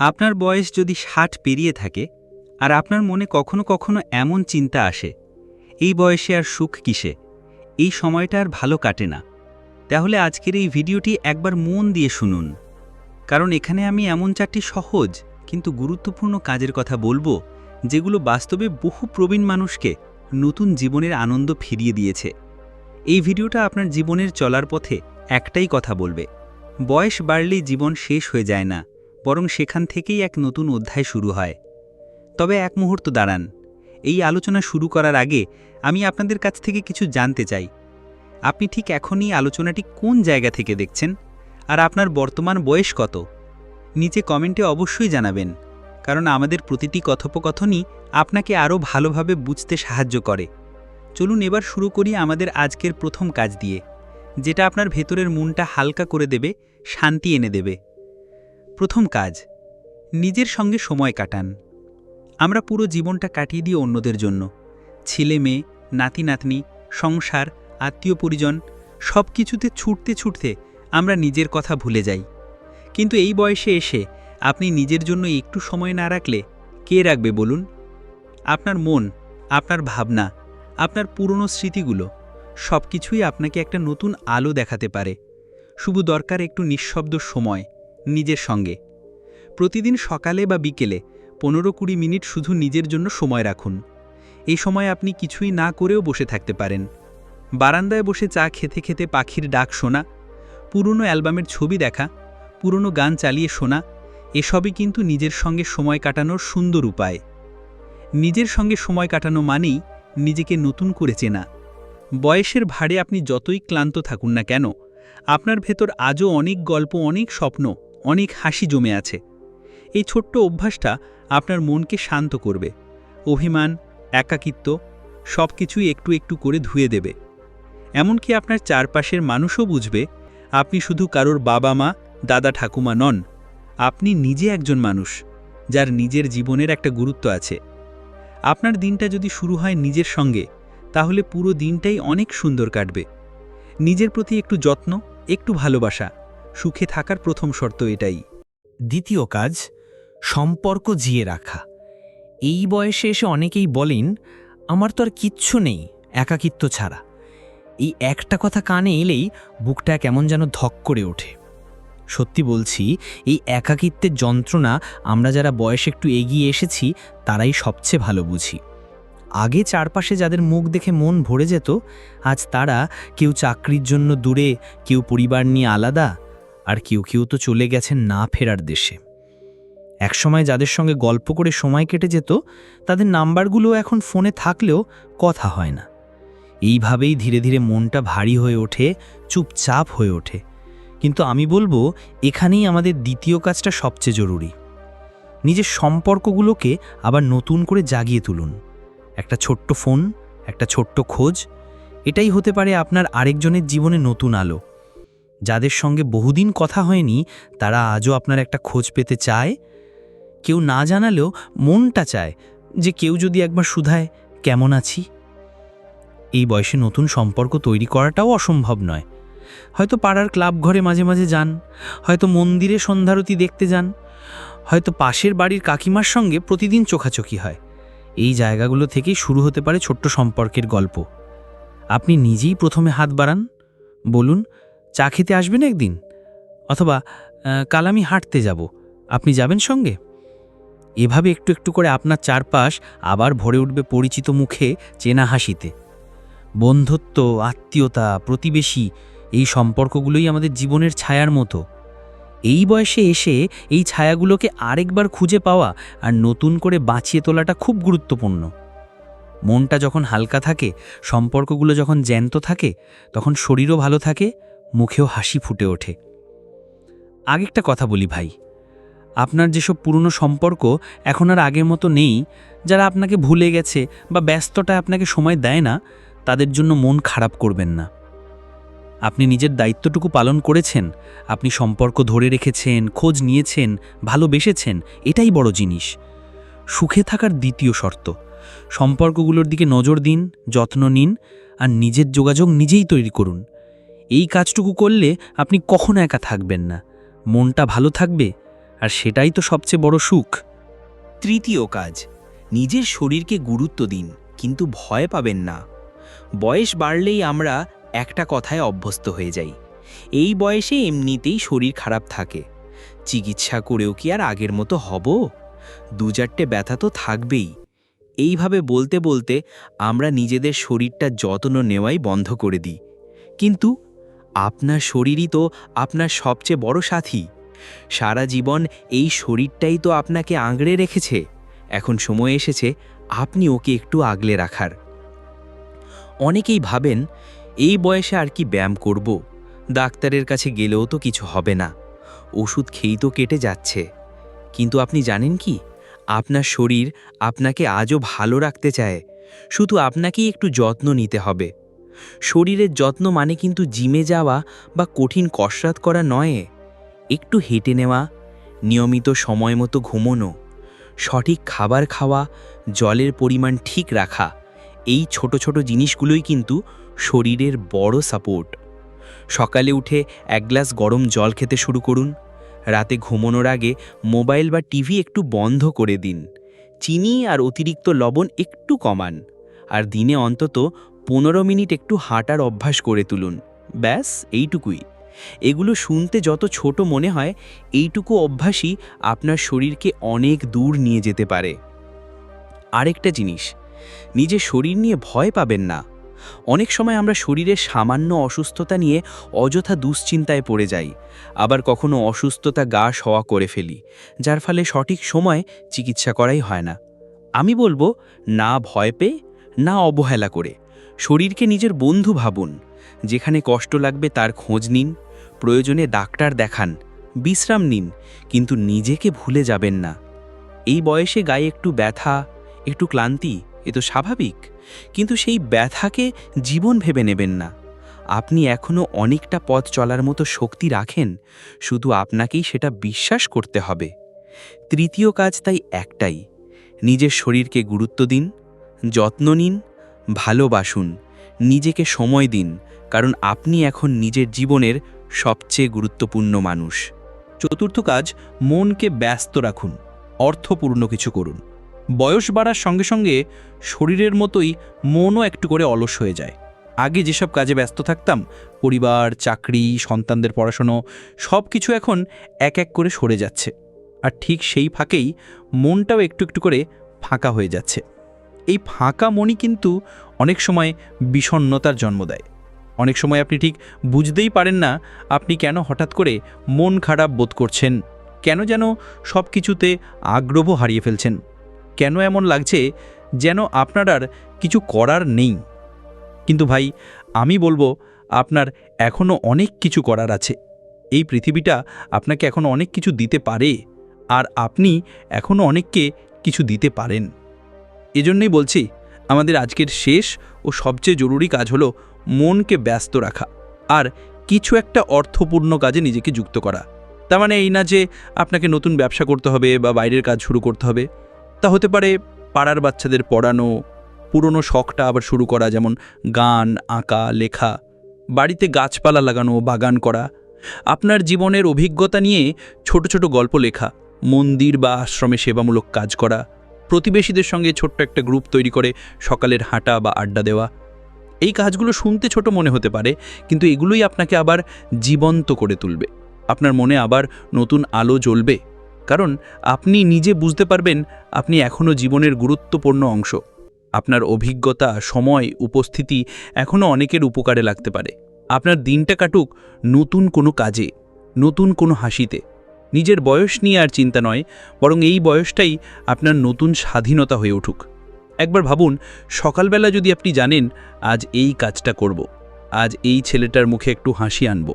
আপনার বয়স যদি ষাট পেরিয়ে থাকে, আর আপনার মনে কখনো কখনো এমন চিন্তা আসে, এই বয়সে আর সুখ কিসে? এই সময়টা আর ভালো কাটে না। তাহলে আজকের এই ভিডিওটি একবার মন দিয়ে শুনুন। কারণ এখানে আমি এমন চারটি সহজ, কিন্তু গুরুত্বপূর্ণ কাজের কথা বলব, যেগুলো বাস্তবে বহু প্রবীণ মানুষকে নতুন জীবনের আনন্দ ফিরিয়ে দিয়েছে। এই ভিডিওটা আপনার জীবনের চলার পথে একটাই কথা বলবে। বয়স বাড়লেই জীবন শেষ হয়ে যায় না। বরং সেখান থেকেই এক নতুন অধ্যায় শুরু হয়। তবে এক মুহূর্ত দাঁড়ান। এই আলোচনা শুরু করার আগে আমি আপনাদের কাছ থেকে কিছু জানতে চাই। আপনি ঠিক এখনই আলোচনাটি কোন জায়গা থেকে দেখছেন? আর আপনার বর্তমান বয়স কত? নিচে কমেন্টে অবশ্যই জানাবেন, কারণ আমাদের প্রতিটি কথোপকথনই আপনাকে আরও ভালোভাবে বুঝতে সাহায্য করে। চলুন এবার শুরু করি আমাদের আজকের প্রথম কাজ দিয়ে, যেটা আপনার ভেতরের মনটা হালকা করে দেবে, শান্তি এনে দেবে। প্রথম কাজ, নিজের সঙ্গে সময় কাটান। আমরা পুরো জীবনটা কাটিয়ে দিই অন্যদের জন্য। ছেলে, মেয়ে, নাতি, নাতনি, সংসার, আত্মীয়, পরিজন সব কিছুতে ছুটতে ছুটতে আমরা নিজের কথা ভুলে যাই। কিন্তু এই বয়সে এসে আপনি নিজের জন্য একটু সময় না রাখলে কে রাখবে বলুন? আপনার মন, আপনার ভাবনা, আপনার পুরনো স্মৃতিগুলো সব কিছুই আপনাকে একটা নতুন আলো দেখাতে পারে। শুধু দরকার একটু নিঃশব্দ সময়। নিজের সঙ্গে। প্রতিদিন সকালে বা বিকেলে পনেরো কুড়ি মিনিট শুধু নিজের জন্য সময় রাখুন। এই সময় আপনি কিছুই না করেও বসে থাকতে পারেন। বারান্দায় বসে চা খেতে খেতে পাখির ডাক শোনা, পুরনো অ্যালবামের ছবি দেখা, পুরনো গান চালিয়ে শোনা, এসবই কিন্তু নিজের সঙ্গে সময় কাটানোর সুন্দর উপায়। নিজের সঙ্গে সময় কাটানো মানেই নিজেকে নতুন করে চেনা। বয়সের ভারে আপনি যতই ক্লান্ত থাকুন না কেন, আপনার ভেতর আজও অনেক গল্প, অনেক স্বপ্ন অনেক হাসি জমে আছে। এই ছোট্ট অভ্যাসটা আপনার মনকে শান্ত করবে। অভিমান, একাকিত্ব সব কিছুই একটু একটু করে ধুয়ে দেবে। এমনকি আপনার চারপাশের মানুষও বুঝবে, আপনি শুধু কারোর বাবা মা দাদা ঠাকুমা নন, আপনি নিজে একজন মানুষ, যার নিজের জীবনের একটা গুরুত্ব আছে। আপনার দিনটা যদি শুরু হয় নিজের সঙ্গে, তাহলে পুরো দিনটাই অনেক সুন্দর কাটবে। নিজের প্রতি একটু যত্ন, একটু ভালোবাসা সুখে থাকার প্রথম শর্ত এটাই। দ্বিতীয় কাজ, সম্পর্ক জিয়ে রাখা। এই বয়সে এসে অনেকেই বলেন, আমার তো আর কিচ্ছু নেই, একাকিত্ব ছাড়া। এই একটা কথা কানে এলেই বুকটা কেমন যেন ধক করে ওঠে। সত্যি বলছি, এই একাকিত্বের যন্ত্রণা আমরা যারা বয়সে একটু এগিয়ে এসেছি, তারাই সবচেয়ে ভালো বুঝি। আগে চারপাশে যাদের মুখ দেখে মন ভরে যেত, আজ তারা কেউ চাকরির জন্য দূরে, কেউ পরিবার নিয়ে আলাদা আর কেউ কেউ তো চলে গেছেন না ফেরার দেশে। একসময় যাদের সঙ্গে গল্প করে সময় কেটে যেত, তাদের নাম্বারগুলো এখন ফোনে থাকলেও কথা হয় না। এইভাবেই ধীরে ধীরে মনটা ভারী হয়ে ওঠে, চুপচাপ হয়ে ওঠে। কিন্তু আমি বলব, এখানেই আমাদের দ্বিতীয় কাজটা সবচেয়ে জরুরি। নিজের সম্পর্কগুলোকে আবার নতুন করে জাগিয়ে তুলুন। একটা ছোট্ট ফোন, একটা ছোট্ট খোঁজ, এটাই হতে পারে আপনার আরেকজনের জীবনে নতুন আলো। যাদের সঙ্গে বহুদিন কথা হয়নি, তারা আজও আপনার একটা খোঁজ পেতে চায়? কেউ না জানালেও মনটা চায় যে কেউ যদি একবার শুধায় কেমন আছি? এই বয়সে নতুন সম্পর্ক তৈরি করাটাও অসম্ভব নয়। হয়তো পাড়ার ক্লাব ঘরে মাঝে মাঝে যান, হয়তো মন্দিরে সন্ধ্যারতি দেখতে যান, হয়তো পাশের বাড়ির কাকিমার সঙ্গে প্রতিদিন চোখাচোখি হয়। এই জায়গাগুলো থেকেই শুরু হতে পারে ছোট্ট সম্পর্কের গল্প। আপনি নিজেই প্রথমে হাত বাড়ান, বলুন চা খেতে আসবেন একদিন? অথবা কাল আমি হাঁটতে যাব। আপনি যাবেন সঙ্গে? এভাবে একটু একটু করে আপনার চারপাশ আবার ভরে উঠবে পরিচিত মুখে চেনা হাসিতে। বন্ধুত্ব, আত্মীয়তা, প্রতিবেশী, এই সম্পর্কগুলোই আমাদের জীবনের ছায়ার মতো। এই বয়সে এসে এই ছায়াগুলোকে আরেকবার খুঁজে পাওয়া আর নতুন করে বাঁচিয়ে তোলাটা খুব গুরুত্বপূর্ণ। মনটা যখন হালকা থাকে, সম্পর্কগুলো যখন জ্যান্ত থাকে, তখন শরীরও ভালো থাকে মুখেও হাসি ফুটে ওঠে। আগেরটা কথা বলি ভাই, আপনার যেসব পুরনো সম্পর্ক এখন আর আগের মতো নেই, যারা আপনাকে ভুলে গেছে বা ব্যস্ততায় আপনাকে সময় দেয় না, তাদের জন্য মন খারাপ করবেন না। আপনি নিজের দায়িত্বটুকু পালন করেছেন, আপনি সম্পর্ক ধরে রেখেছেন, খোঁজ নিয়েছেন, ভালোবেসেছেন, এটাই বড় জিনিস। সুখে থাকার দ্বিতীয় শর্ত, সম্পর্কগুলোর দিকে নজর দিন, যত্ন নিন, আর নিজের যোগাযোগ নিজেই তৈরি করুন। এই কাজটুকু করলে আপনি কখনো একা থাকবেন না। মনটা ভালো থাকবে, আর সেটাই তো সবচেয়ে বড় সুখ। তৃতীয় কাজ, নিজের শরীরকে গুরুত্ব দিন, কিন্তু ভয় পাবেন না। বয়স বাড়লেই আমরা একটা কথায় অভ্যস্ত হয়ে যাই। এই বয়সে এমনিতেই শরীর খারাপ থাকে। চিকিৎসা করেও কি আর আগের মতো হব? দু চারটে ব্যথা তো থাকবেই। এইভাবে বলতে বলতে আমরা নিজেদের শরীরটা যত্ন নেওয়াই বন্ধ করে দিই। কিন্তু আপনার শরীরই তো আপনার সবচেয়ে বড় সাথী। সারা জীবন এই শরীরটাই তো আপনাকে আঁকড়ে রেখেছে। এখন সময় এসেছে, আপনি ওকে একটু আগলে রাখার। অনেকেই ভাবেন, এই বয়সে আর কি ব্যায়াম করব? ডাক্তারের কাছে গেলেও তো কিছু হবে না। ওষুধ খেয়েই তো কেটে যাচ্ছে। কিন্তু আপনি জানেন কি? আপনার শরীর আপনাকে আজও ভালো রাখতে চায়। শুধু আপনাকেই একটু যত্ন নিতে হবে। শরীরের যত্ন মানে কিন্তু জিমে যাওয়া বা কঠিন কসরত করা নয়। একটু হেঁটে নেওয়া, নিয়মিত সময় মতো ঘুমোনো, সঠিক খাবার খাওয়া, জলের পরিমাণ ঠিক রাখা, এই ছোট ছোট জিনিসগুলোই কিন্তু শরীরের বড় সাপোর্ট সকালে উঠে এক গ্লাস গরম জল খেতে শুরু করুন। রাতে ঘুমানোর আগে মোবাইল বা টিভি একটু বন্ধ করে দিন। চিনি আর অতিরিক্ত লবণ একটু কমান। আর দিনে অন্তত পনেরো মিনিট একটু হাঁটার অভ্যাস করে তুলুন। ব্যাস, এইটুকুই। এগুলো শুনতে যত ছোট মনে হয়, এইটুকু অভ্যাসই আপনার শরীরকে অনেক দূর নিয়ে যেতে পারে। আরেকটা জিনিস, নিজে শরীর নিয়ে ভয় পাবেন না। অনেক সময় আমরা শরীরের সামান্য অসুস্থতা নিয়ে অযথা দুশ্চিন্তায় পড়ে যাই, আবার কখনো অসুস্থতা গা সওয়া করে ফেলি, যার ফলে সঠিক সময় চিকিৎসা করাই হয় না। আমি বলব, না ভয় পেয়ে, না অবহেলা করে। শরীরকে নিজের বন্ধু ভাবুন। যেখানে কষ্ট লাগবে তার খোঁজ নিন, প্রয়োজনে ডাক্তার দেখান, বিশ্রাম নিন, কিন্তু নিজেকে ভুলে যাবেন না। এই বয়সে গায়ে একটু ব্যথা, একটু ক্লান্তি, এ তো স্বাভাবিক। কিন্তু সেই ব্যথাকে জীবন ভেবে নেবেন না। আপনি এখনও অনেকটা পথ চলার মতো শক্তি রাখেন, শুধু আপনাকেই সেটা বিশ্বাস করতে হবে। তৃতীয় কাজ তাই একটাই, নিজের শরীরকে গুরুত্ব দিন, যত্ন নিন ভালোবাসুন, নিজেকে সময় দিন, কারণ আপনি এখন নিজের জীবনের সবচেয়ে গুরুত্বপূর্ণ মানুষ। চতুর্থ কাজ, মনকে ব্যস্ত রাখুন অর্থপূর্ণ কিছু করুন। বয়স বাড়ার সঙ্গে সঙ্গে শরীরের মতোই মনও একটু করে অলস হয়ে যায়। আগে যেসব কাজে ব্যস্ত থাকতাম, পরিবার, চাকরি, সন্তানদের পড়াশুনো সব কিছু এখন এক এক করে সরে যাচ্ছে। আর ঠিক সেই ফাঁকেই মনটাও একটু একটু করে ফাঁকা হয়ে যাচ্ছে। এই ফাঁকা মনই কিন্তু অনেক সময় বিষণ্ণতার জন্ম দেয়। অনেক সময় আপনি ঠিক বুঝতেই পারেন না আপনি কেন হঠাৎ করে মন খারাপ বোধ করছেন, কেন যেন সব কিছুতে আগ্রহ হারিয়ে ফেলছেন, কেন এমন লাগছে যেন আপনার আর কিছু করার নেই। কিন্তু ভাই, আমি বলব আপনার এখনও অনেক কিছু করার আছে। এই পৃথিবীটা আপনাকে এখনও অনেক কিছু দিতে পারে, আর আপনি এখনও অনেককে কিছু দিতে পারেন। এজন্যই বলছি, আমাদের আজকের শেষ ও সবচেয়ে জরুরি কাজ হলো মনকে ব্যস্ত রাখা আর কিছু একটা অর্থপূর্ণ কাজে নিজেকে যুক্ত করা। তার মানে এই না যে আপনাকে নতুন ব্যবসা করতে হবে বা বাইরের কাজ শুরু করতে হবে, তা হতে পারে পাড়ার বাচ্চাদের পড়ানো, পুরনো শখটা আবার শুরু করা যেমন গান, আঁকা, লেখা, বাড়িতে গাছপালা লাগানো, বাগান করা। আপনার জীবনের অভিজ্ঞতা নিয়ে ছোট ছোট গল্প লেখা, মন্দির বা আশ্রমে সেবামূলক কাজ করা প্রতিবেশীদের সঙ্গে ছোট্ট একটা গ্রুপ তৈরি করে সকালের হাঁটা বা আড্ডা দেওয়া। এই কাজগুলো শুনতে ছোট মনে হতে পারে, কিন্তু এগুলোই আপনাকে আবার জীবন্ত করে তুলবে। আপনার মনে আবার নতুন আলো জ্বলবে। কারণ আপনি নিজে বুঝতে পারবেন, আপনি এখনও জীবনের গুরুত্বপূর্ণ অংশ। আপনার অভিজ্ঞতা, সময়, উপস্থিতি এখনও অনেকের উপকারে লাগতে পারে। আপনার দিনটা কাটুক নতুন কোনো কাজে, নতুন কোনো হাসিতে। নিজের বয়স নিয়ে আর চিন্তা নয়, বরং এই বয়সটাই আপনার নতুন স্বাধীনতা হয়ে উঠুক। একবার ভাবুন, সকালবেলা যদি আপনি জানেন, আজ এই কাজটা করব। আজ এই ছেলেটার মুখে একটু হাসি আনব,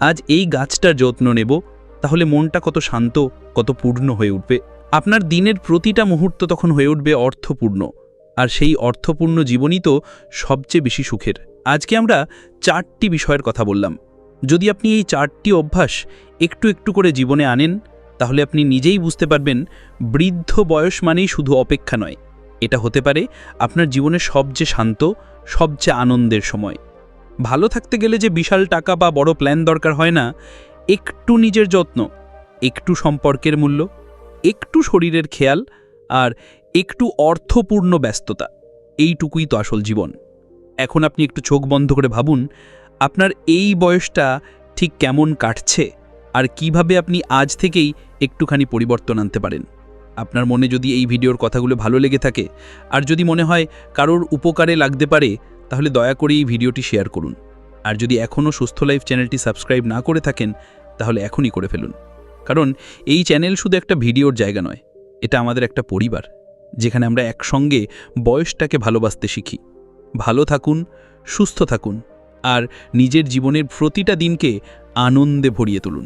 আজ এই গাছটার যত্ন নেব, তাহলে মনটা কত শান্ত, কত পূর্ণ হয়ে উঠবে। আপনার দিনের প্রতিটা মুহূর্ত তখন হয়ে উঠবে অর্থপূর্ণ, আর সেই অর্থপূর্ণ জীবনই তো সবচেয়ে বেশি সুখের। আজকে আমরা চারটি বিষয়ের কথা বললাম। যদি আপনি এই চারটি অভ্যাস একটু একটু করে জীবনে আনেন, তাহলে আপনি নিজেই বুঝতে পারবেন বৃদ্ধ বয়স মানেই শুধু অপেক্ষা নয়। এটা হতে পারে আপনার জীবনের সবচেয়ে শান্ত, সবচেয়ে আনন্দের সময়। ভালো থাকতে গেলে যে বিশাল টাকা বা বড় প্ল্যান দরকার হয় না, একটু নিজের যত্ন, একটু সম্পর্কের মূল্য, একটু শরীরের খেয়াল আর একটু অর্থপূর্ণ ব্যস্ততা, এইটুকুই তো আসল জীবন। এখন আপনি একটু চোখ বন্ধ করে ভাবুন আপনার এই বয়সটা ঠিক কেমন কাটছে? আর কীভাবে আপনি আজ থেকেই একটুখানি পরিবর্তন আনতে পারেন? আপনার মনে যদি এই ভিডিওর কথাগুলো ভালো লেগে থাকে, আর যদি মনে হয় কারোর উপকারে লাগতে পারে, তাহলে দয়া করে এই ভিডিওটি শেয়ার করুন। আর যদি এখনও সুস্থ লাইফ চ্যানেলটি সাবস্ক্রাইব না করে থাকেন, তাহলে এখনই করে ফেলুন। কারণ এই চ্যানেল শুধু একটা ভিডিওর জায়গা নয়, এটা আমাদের একটা পরিবার, যেখানে আমরা একসঙ্গে বয়সটাকে ভালোবাসতে শিখি। ভালো থাকুন, সুস্থ থাকুন। আর নিজের জীবনের প্রতিটা দিনকে আনন্দে ভরিয়ে তুলুন।